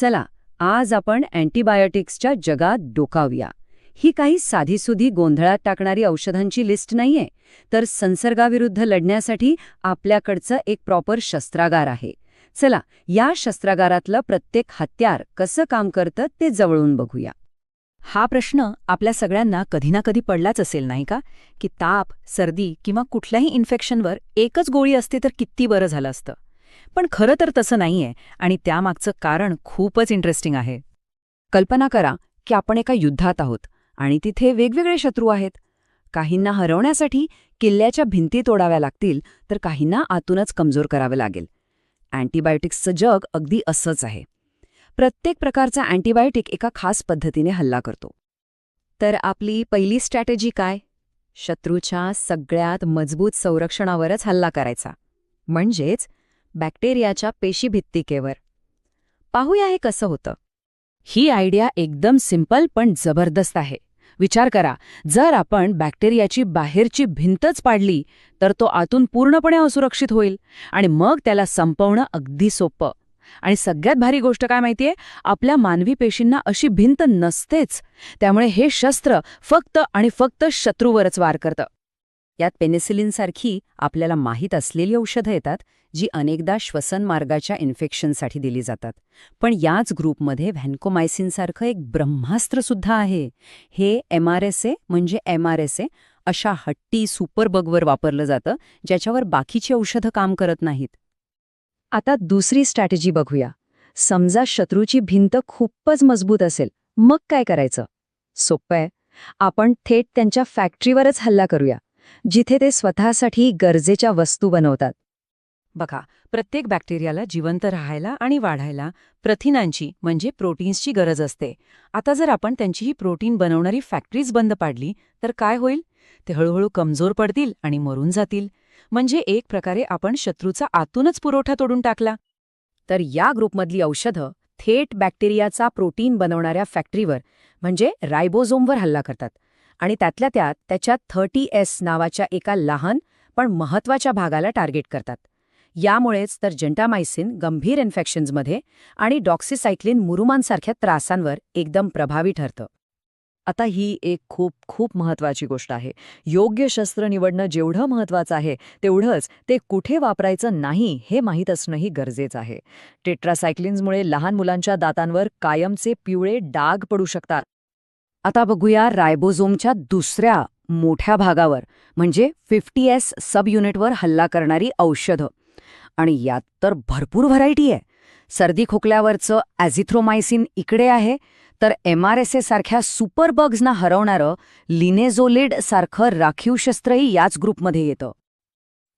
चला आज आपण अँटीबायोटिक्सच्या जगात डोकावूया. ही काही साधीसुधी गोंधळात टाकणारी औषधांची लिस्ट नाहीये तर संसर्गाविरुद्ध लढण्यासाठी आपल्याकडचं एक प्रॉपर शस्त्रागार आहे. चला या शस्त्रागारातलं प्रत्येक हत्यार कसं काम करतं ते जवळून बघूया. हा प्रश्न आपल्या सगळ्यांना कधी ना कधी पडलाच असेल नाही का? की ताप सर्दी किंवा कुठल्याही इन्फेक्शनवर एकच गोळी असते तर किती बरं झालं असतं? पण खरं तर तसं नाहीये आणि त्यामागचं कारण खूपच इंटरेस्टिंग आहे. कल्पना करा की आपण एका युद्धात आहोत आणि तिथे वेगवेगळे शत्रू आहेत. काहींना हरवण्यासाठी किल्ल्याच्या भिंती तोडाव्या लागतील तर काहींना आतूनच कमजोर करावं लागेल. अँटीबायोटिक्सचं जग अगदी असंच आहे. प्रत्येक प्रकारचा अँटीबायोटिक एका खास पद्धतीने हल्ला करतो. तर आपली पहिली स्ट्रॅटेजी काय? शत्रूच्या सगळ्यात मजबूत संरक्षणावरच हल्ला करायचा. म्हणजेच बॅक्टेरियाच्या पेशीभित्तिकेवर. पाहूया हे कसं होतं. ही आयडिया एकदम सिंपल पण जबरदस्त आहे. विचार करा जर आपण बॅक्टेरियाची बाहेरची भिंतच पाडली तर तो आतून पूर्णपणे असुरक्षित होईल आणि मग त्याला संपवणं अगदी सोपं. आणि सगळ्यात भारी गोष्ट काय माहितीये? आपल्या मानवी पेशींना अशी भिंत नसतेच. त्यामुळे हे शस्त्र फक्त आणि फक्त शत्रूवरच वार करतं. यात पेनिसिलिनसारखी आपल्याला माहीत असलेली औषधं येतात जी अनेकदा श्वसन मार्गाच्या इन्फेक्शनसाठी दिली जातात. पण याच ग्रुपमध्ये व्हॅन्कोमायसिनसारखं एक ब्रह्मास्त्रसुद्धा आहे. हे एम आर एस ए म्हणजे एम आर एस ए अशा हट्टी सुपरबगवर वापरलं जातं ज्याच्यावर बाकीची औषधं काम करत नाहीत. आता दुसरी स्ट्रॅटेजी बघूया. समजा शत्रूची भिंत खूपच मजबूत असेल मग काय करायचं? सोपं आहे. आपण थेट त्यांच्या फॅक्टरीवरच हल्ला करूया. जिथे ते स्वतःसाठी गरजेच्या वस्तू बनवतात. बघा प्रत्येक बॅक्टेरियाला जिवंत राहायला आणि वाढायला प्रथिनांची म्हणजे प्रोटीन्सची गरज असते. आता जर आपण त्यांची ही प्रोटीन बनवणारी फॅक्टरीज बंद पाडली तर काय होईल? ते हळूहळू कमजोर पडतील आणि मरून जातील. म्हणजे एक प्रकारे आपण शत्रूचा आतूनच पुरवठा तोडून टाकला. तर या ग्रुपमधली औषधं थेट बॅक्टेरियाचा प्रोटीन बनवणाऱ्या फॅक्टरीवर म्हणजे रायबोझोमवर हल्ला करतात. आणि त्यातल्या त्यात त्याच्या थर्टी एस नावाच्या एका लहान पण महत्त्वाच्या भागाला टार्गेट करतात. यामुळेच तर जेंटामायसिन गंभीर इन्फेक्शन्समध्ये आणि डॉक्सिसायक्लिन मुरुमांसारख्या त्रासांवर एकदम प्रभावी ठरतं. आता ही एक खूप खूप महत्वाची गोष्ट आहे. योग्य शस्त्र निवडणं जेवढं महत्वाचं आहे तेवढंच ते कुठे वापरायचं नाही हे माहीत असणंही गरजेचं आहे. टेट्रासायक्लिन्समुळे लहान मुलांच्या दातांवर कायमचे पिवळे डाग पडू शकतात. आता बघूया रायबोझोमच्या दुसऱ्या मोठ्या भागावर म्हणजे फिफ्टी एस सब युनिटवर हल्ला करणारी औषधं. आणि यात तर भरपूर व्हरायटी आहे. सर्दी खोकल्यावरचं ॲझिथ्रोमायसिन इकडे आहे तर एम आर एस ए सारख्या सुपरबग्सना हरवणारं लिनेझोलिड सारखं राखीव शस्त्रही याच ग्रुपमध्ये येतं.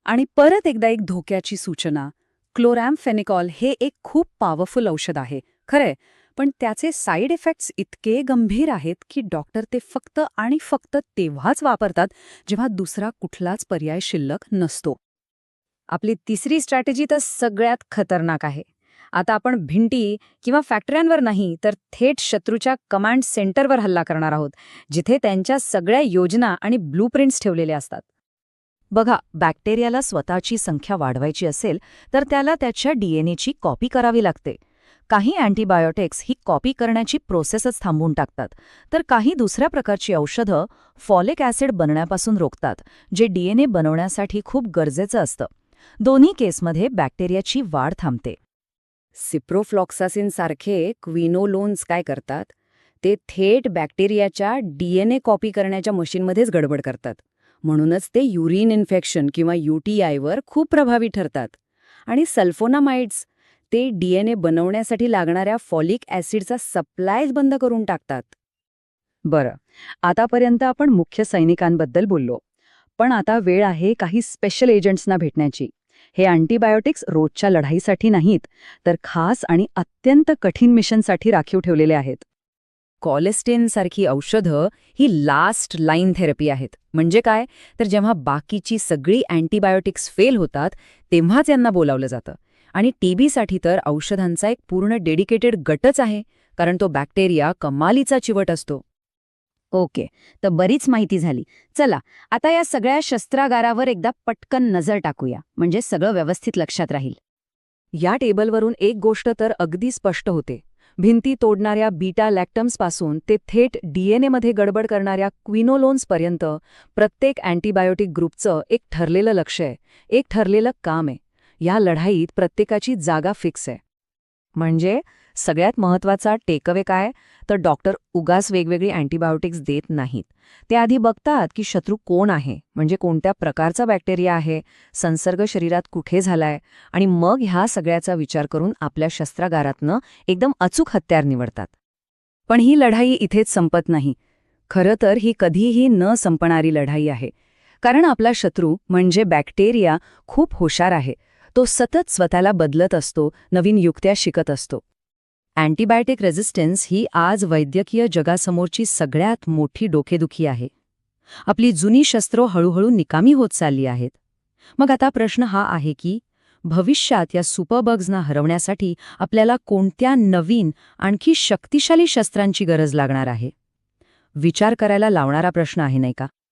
आणि परत एकदा एक धोक्याची सूचना क्लोरॅमफेनिकॉल हे एक खूप पॉवरफुल औषध आहे खरंय. पण त्याचे साईड इफेक्ट्स इतके गंभीर आहेत की डॉक्टर ते फक्त आणि फक्त तेव्हाच वापरतात जेव्हा दुसरा कुठलाच पर्याय शिल्लक नसतो. आपली तिसरी स्ट्रॅटेजी तर सगळ्यात खतरनाक आहे. आता आपण भिंटी किंवा फॅक्टऱ्यांवर नाही तर थेट शत्रूच्या कमांड सेंटरवर हल्ला करणार आहोत जिथे त्यांच्या सगळ्या योजना आणि ब्लूप्रिंट्स ठेवलेले असतात. बघा बॅक्टेरियाला स्वतःची संख्या वाढवायची असेल तर त्याला त्याच्या डीएनएची कॉपी करावी लागते. काही अँटीबायोटिक्स ही कॉपी करण्याची प्रोसेसच थांबवून टाकतात. तर काही दुसऱ्या प्रकारची औषधं फॉलिक ॲसिड बनण्यापासून रोखतात जे डीएनए बनवण्यासाठी खूप गरजेचं असतं. दोन्ही केसमध्ये बॅक्टेरियाची वाढ थांबते. सिप्रोफ्लॉक्सासिनसारखे क्विनोलोन्स काय करतात? ते थेट बॅक्टेरियाच्या डीएनए कॉपी करण्याच्या मशीनमध्येच गडबड करतात. म्हणूनच ते युरिन इन्फेक्शन किंवा यूटीआयवर खूप प्रभावी ठरतात. आणि सल्फोनामाइड्स ते डीएनए बनवण्यासाठी लागणाऱ्या फॉलिक ॲसिडचा सप्लायच बंद करून टाकतात. बरं आतापर्यंत आपण मुख्य सैनिकांबद्दल बोललो पण आता वेळ आहे काही स्पेशल एजंट्सना भेटण्याची. हे अँटीबायोटिक्स रोजच्या लढाईसाठी नाहीत तर खास आणि अत्यंत कठीण मिशनसाठी राखीव ठेवलेले आहेत. कॉलेस्टेनसारखी औषधं ही लास्ट लाईन थेरपी आहेत. म्हणजे काय? तर जेव्हा बाकीची सगळी अँटीबायोटिक्स फेल होतात तेव्हाच यांना बोलावलं जातं. आणि टीबीसाठी तर औषधांचा एक पूर्ण डेडिकेटेड गटच आहे कारण तो बॅक्टेरिया कमालीचा चिवट असतो. ओके तर बरीच माहिती झाली. चला आता या सगळ्या शस्त्रागारावर एकदा पटकन नजर टाकूया म्हणजे सगळं व्यवस्थित लक्षात राहील. या टेबलवरून एक गोष्ट तर अगदी स्पष्ट होते. भिंती तोडणाऱ्या बीटा लॅक्टम्सपासून ते थेट डीएनएमध्ये गडबड करणाऱ्या क्विनोलोन्सपर्यंत प्रत्येक अँटीबायोटिक ग्रुपचं एक ठरलेलं लक्ष आहे एक ठरलेलं काम आहे. या लढाईत प्रत्येकाची जागा फिक्स आहे. म्हणजे सगळ्यात महत्त्वाचा टेकअवे काय? तर डॉक्टर उगास वेगवेगळी अँटीबायोटिक्स देत नाहीत. ते आधी बघतात की शत्रू कोण आहे? म्हणजे कोणत्या प्रकारचा बॅक्टेरिया आहे? संसर्ग शरीरात कुठे झालाय? आणि मग ह्या सगळ्याचा विचार करून आपल्या शस्त्रागारातनं एकदम अचूक हत्यार निवडतात. पण ही लढाई इथेच संपत नाही. खरं तर ही कधीही न संपणारी लढाई आहे. कारण आपला शत्रू म्हणजे बॅक्टेरिया खूप हुशार आहे. तो सतत स्वतःला बदलत असतो नवीन युक्त्या शिकत असतो. अँटीबायोटिक रेझिस्टन्स ही आज वैद्यकीय जगासमोरची सगळ्यात मोठी डोकेदुखी आहे. आपली जुनी शस्त्रो हळूहळू निकामी होत चालली आहेत. मग आता प्रश्न हा आहे की भविष्यात या सुपरबग्सना हरवण्यासाठी आपल्याला कोणत्या नवीन आणखी शक्तिशाली शस्त्रांची गरज लागणार आहे? विचार करायला लावणारा प्रश्न आहे नाही का?